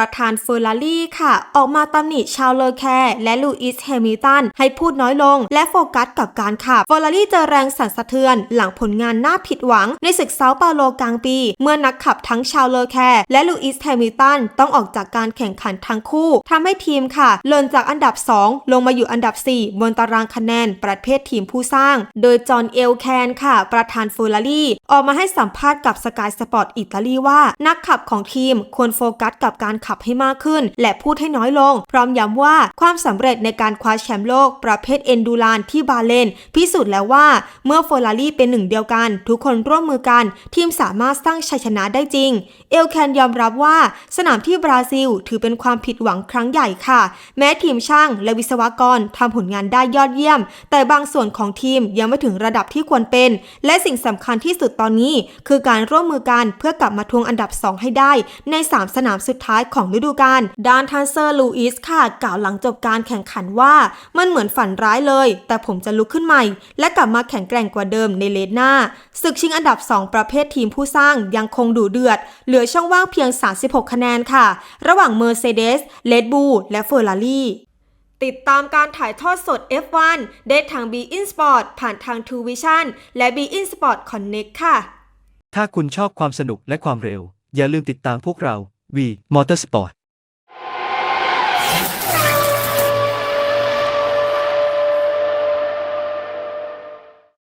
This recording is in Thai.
ประธานเฟอร์รารี่ค่ะ ออกมาตำหนิชาวเลอแคร์และลูอิสแฮมิลตันให้พูดน้อยลง และโฟกัสกับการขับเฟอร์รารี่เจอแรงสั่นสะเทือน หลังผลงานน่าผิดหวัง ในศึกเซาเปาโลกลางปี เมื่อนักขับทั้งชาวเลอแคร์และลูอิสแฮมิลตันต้องออกจากการแข่งขันทั้งคู่ทำให้ทีมค่ะเลื่อนจากอันดับ 2 ลงมาอยู่อันดับ 4 บนตารางคะแนนประเภททีมผู้สร้าง โดยจอห์นเอลแคนค่ะ ประธานเฟอร์รารี่ออกมาให้สัมภาษณ์กับสกายสปอร์ตอิตาลีว่า นักขับของทีมควรโฟกัสกับการขับให้มากขึ้น และพูดให้น้อยลง พร้อมย้ำว่าความสำเร็จในการคว้าแชมป์โลกประเภทเอนดูรานที่บาเลน พิสูจน์แล้วว่าเมื่อเฟอร์รารี่เป็นหนึ่งเดียวกัน ทุกคนร่วมมือกัน ทีมสามารถสร้างชัยชนะได้จริง เอลแคนยอมรับว่าสนามที่บราซิล ถือเป็นความผิดหวังครั้งใหญ่ค่ะ แม้ทีมช่างและวิศวกรทำผลงานได้ยอดเยี่ยม แต่บางส่วนของทีมยังไม่ถึงระดับที่ควรเป็น และสิ่งสำคัญที่สุดตอนนี้ คือการร่วมมือกันเพื่อกลับมาทวงอันดับ 2 ให้ได้ ใน 3 สนามสุดท้ายของฤดูกาลด้านทันเซอร์ลูอิสค่ะกล่าวหลังจบการแข่งขันว่ามันเหมือนฝันร้ายเลย แต่ผมจะลุกขึ้นใหม่ และกลับมาแข็งแกร่งกว่าเดิมในเลนหน้าศึกชิงอันดับ 2 ประเภททีมผู้สร้างยังคงดุเดือด เหลือช่องว่างเพียง 36 คะแนนค่ะ ระหว่าง Mercedes, Red Bull และ Ferrari ติดตามการถ่ายทอดสด F1 ได้ทาง b e in Sport ผ่านทาง True Vision และ b e in Sport Connect ค่ะ ถ้าคุณชอบความสนุกและความเร็ว อย่าลืมติดตามพวกเรา vì Motorsport.